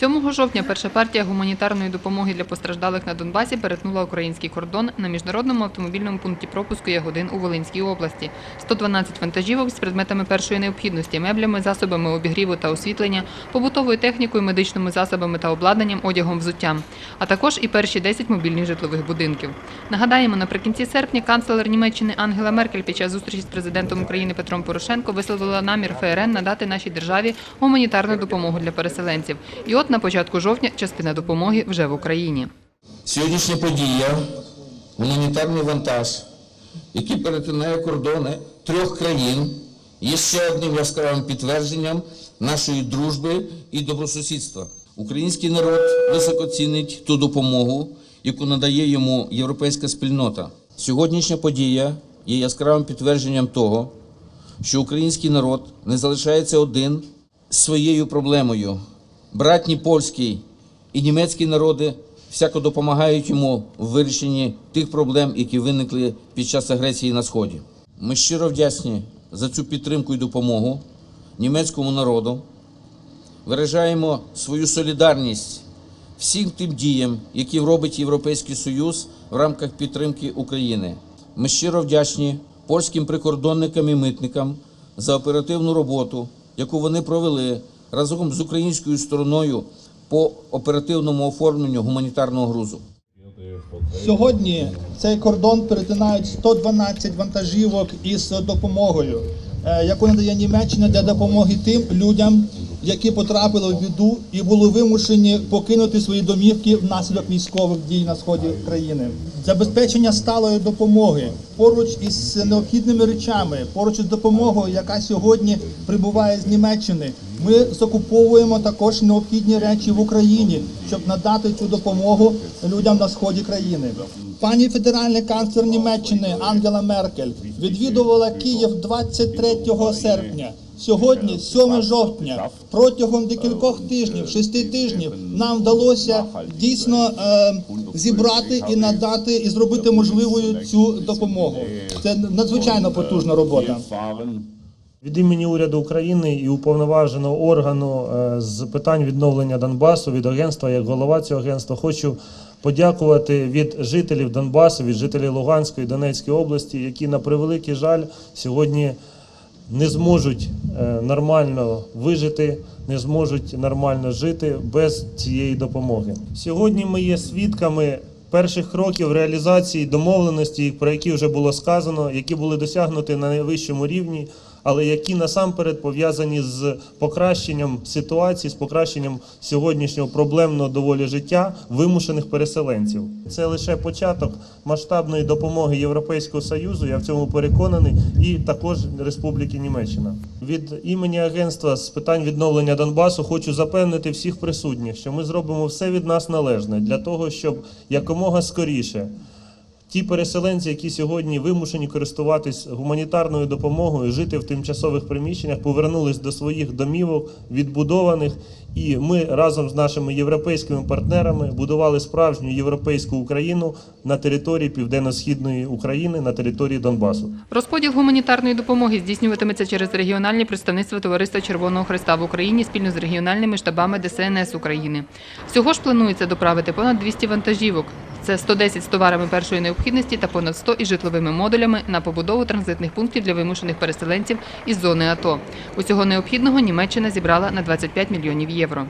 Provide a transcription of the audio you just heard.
7 жовтня перша партія гуманітарної допомоги для постраждалих на Донбасі перетнула український кордон на міжнародному автомобільному пункті пропуску Ягодин у Волинській області. 112 вантажівок з предметами першої необхідності, меблями, засобами обігріву та освітлення, побутовою технікою, медичними засобами та обладнанням, одягом, взуттям, а також і перші 10 мобільних житлових будинків. Нагадаємо, наприкінці серпня канцлер Німеччини Ангела Меркель під час зустрічі з президентом України Петром Порошенко висловила намір ФРН надати нашій державі гуманітарну допомогу для переселенців. І от на початку жовтня частина допомоги вже в Україні. Сьогоднішня подія гуманітарний вантаж, який перетинає кордони трьох країн, є ще одним яскравим підтвердженням нашої дружби і добросусідства. Український народ високо цінить ту допомогу, яку надає йому європейська спільнота. Сьогоднішня подія є яскравим підтвердженням того, що український народ не залишається один з своєю проблемою. Братні польський і німецькі народи всяко допомагають йому в вирішенні тих проблем, які виникли під час агресії на сході. Ми щиро вдячні за цю підтримку і допомогу німецькому народу. Виражаємо свою солідарність всім тим діям, які робить Європейський Союз в рамках підтримки України. Ми щиро вдячні польським прикордонникам і митникам за оперативну роботу, яку вони провели разом з українською стороною по оперативному оформленню гуманітарного грузу. Сьогодні цей кордон перетинають 112 вантажівок із допомогою, яку надає Німеччина для допомоги тим людям, які потрапили в біду і були вимушені покинути свої домівки внаслідок військових дій на сході країни. Забезпечення сталої допомоги поруч із необхідними речами, поруч із допомогою, яка сьогодні прибуває з Німеччини. Ми закуповуємо також необхідні речі в Україні, щоб надати цю допомогу людям на сході країни. Пані федеральний канцлер Німеччини Ангела Меркель відвідувала Київ 23 серпня. Сьогодні, 7 жовтня, протягом декількох тижнів, шести тижнів, нам вдалося дійсно е, зібрати і надати і зробити можливою цю допомогу. Це надзвичайно потужна робота. Від імені уряду України і уповноваженого органу е, з питань відновлення Донбасу від агентства, як голова цього агентства, хочу подякувати від жителів Донбасу, від жителів Луганської Донецької області, які на превеликий жаль сьогодні не зможуть е, нормально вижити, не зможуть нормально жити без цієї допомоги. Сьогодні ми є свідками перших кроків реалізації домовленості, про які вже було сказано, які були досягнуті на найвищому рівні, але які насамперед пов'язані з покращенням ситуації, з покращенням сьогоднішнього проблемного доволі життя вимушених переселенців. Це лише початок масштабної допомоги Європейського союзу. Я в цьому переконаний, і також Республіки Німеччина. Від імені агентства з питань відновлення Донбасу хочу запевнити всіх присутніх, що ми зробимо все від нас належне для того, щоб якомога скоріше. Ті переселенці, які сьогодні вимушені користуватись гуманітарною допомогою, жити в тимчасових приміщеннях, повернулись до своїх домівок, відбудованих, і ми разом з нашими європейськими партнерами будували справжню європейську Україну на території південно-східної України, на території Донбасу. Розподіл гуманітарної допомоги здійснюватиметься через регіональні представництва Товариства Червоного Христа в Україні спільно з регіональними штабами ДСНС України. Всього ж планується доправити понад 200 вантажівок. Це 110 з товарами першої необхідності та понад 100 із житловими модулями на побудову транзитних пунктів для вимушених переселенців із зони АТО. Усього необхідного Німеччина зібрала на 25 мільйонів євро.